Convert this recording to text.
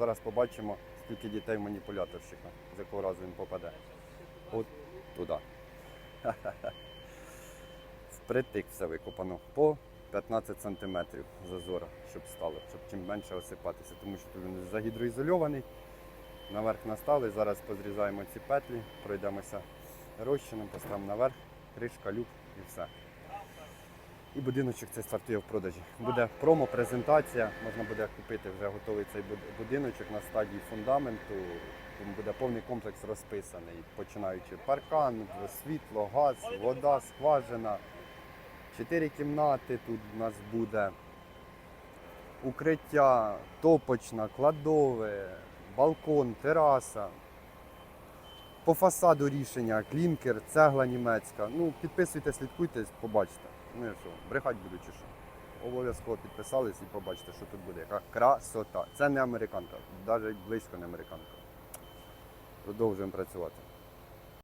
Зараз побачимо, скільки дітей маніпуляторщика, з якого разу він попаде. От туди. Впритик все викопано по 15 см зазора, щоб стало, щоб чим менше осипатися, тому що він загідроізольований. Наверх настали, зараз позрізаємо ці петлі, пройдемося розчином, поставимо наверх, кришка, люк і все. І будиночок цей стартує в продажі. Буде промо-презентація, можна буде купити вже готовий цей будиночок на стадії фундаменту. Він буде повний комплекс розписаний, починаючи паркан, світло, газ, вода, скважина. Чотири кімнати тут у нас буде. Укриття, топочна, кладове, балкон, тераса. По фасаду рішення, клінкер, цегла німецька. Ну, підписуйте, слідкуйте, побачите. Ну і що, брехать буду чи що. Обов'язково підписались і побачите, що тут буде. Яка красота. Це не американка, навіть близько не американка. Продовжуємо працювати.